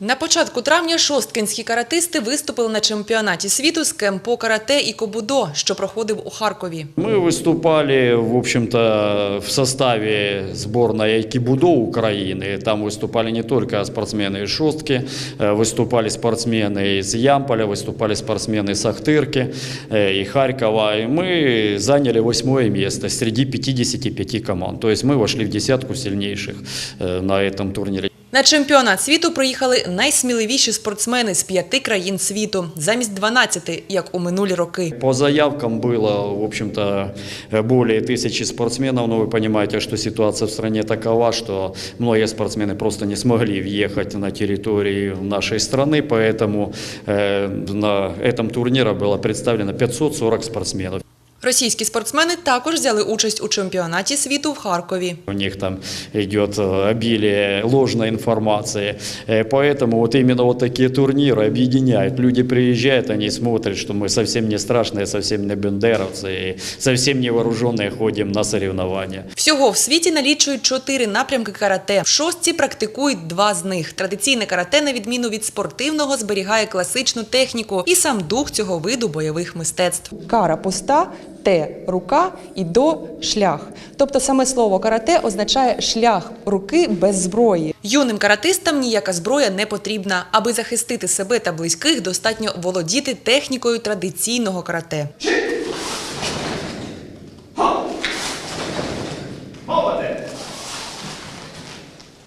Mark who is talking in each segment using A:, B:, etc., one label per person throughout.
A: На початку травня шосткинські каратисти виступили на чемпіонаті світу з кемпо карате і кобудо, що проходив у Харкові.
B: Мы выступали, в общем-то, в составе сборной айкибудо Украины. Там выступали не только спортсмены из Шостки, э, выступали спортсмены из Ямполя, выступали спортсмены из Ахтырки э, и Харькова. И мы заняли восьмое место среди 55 команд. То есть мы вошли в десятку сильнейших э, на этом турнире.
A: На чемпіонат світу приїхали найсміливіші спортсмени з п'яти країн світу, замість 12, як у минулі роки.
B: По заявкам было, в общем-то, э, более тысячи спортсменов, но вы понимаете, что ситуация в стране такова, что многие спортсмены просто не смогли въехать на территорию нашей страны, поэтому э, на этом турнире было представлено 540 спортсменов.
A: Російські спортсмени також взяли участь у чемпіонаті світу в Харкові.
B: У них там идет э, обилие ложной информации. Э, Поэтому вот именно вот такие турниры объединяют. Люди приезжают, они смотрят, что мы совсем не страшные, совсем не бендеровцы, и совсем не вооруженные ходим на соревнования.
A: Всього в світі налічують чотири напрямки карате. В шостці практикують два з них. Традиційне карате, на відміну від спортивного, зберігає класичну техніку і сам дух цього виду бойових мистецтв.
C: Кара пуста, те рука і до шлях. Тобто саме слово карате означає шлях руки без зброї.
A: Юним каратистам ніяка зброя не потрібна. Аби захистити себе та близьких, достатньо володіти технікою традиційного карате.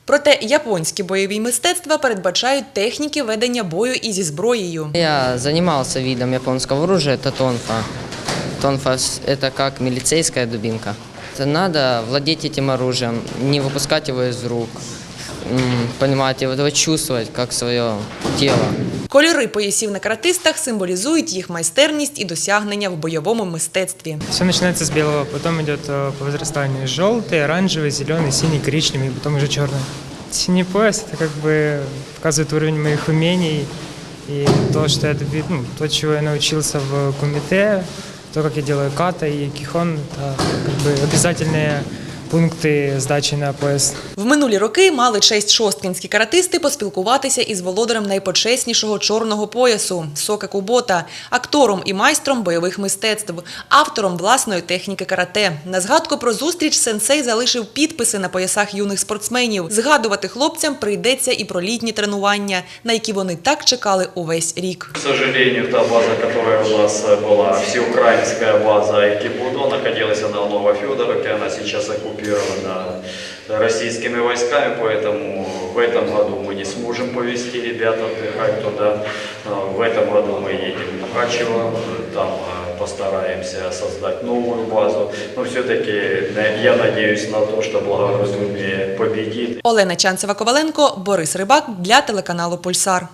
A: Проте японські бойові мистецтва передбачають техніки ведення бою і зі зброєю.
D: Я занимался видом японского оружия, это тонфа. Тонфа с- – это как милицейская дубинка. Это надо владеть этим оружием, не выпускать его из рук, м, понимать его, его чувствовать как свое тело.
A: Кольори поясів на каратистах символізують їх майстерність і досягнення в бойовому мистецтві.
E: Все начинается с белого, потом идет э, по возрастанию желтый, оранжевый, зеленый, синий, коричневый, потом уже черный. Синий пояс это как бы показывает уровень моих умений и то, что я доби- ну, то, чего я научился в кумите, то, как я делаю ката и кихон, это как бы обязательные пункты сдачи на пояс.
A: В минулі роки мали честь шосткінські каратисти поспілкуватися із володарем найпочеснішого чорного поясу Сока Кубота, актором і майстром бойових мистецтв, автором власної техніки карате. На згадку про зустріч сенсей залишив підписи на поясах юних спортсменів. Згадувати хлопцям прийдеться і про літні тренування, на які вони так чекали увесь рік.
B: К сожалению, та база, которая у нас э, была, всеукраинская база Айкибудо, находилась она в Новофедоровке, она сейчас оккупирована российскими войсками, поэтому в этом году мы не сможем повезти ребят отдыхать туда. Э, В этом году мы едем в Мукачево, э, там э, постараемся создать новую базу. Но все-таки я надеюсь на то, что благоразумие победит.
A: Олена Чанцева-Коваленко, Борис Рибак для телеканалу Пульсар.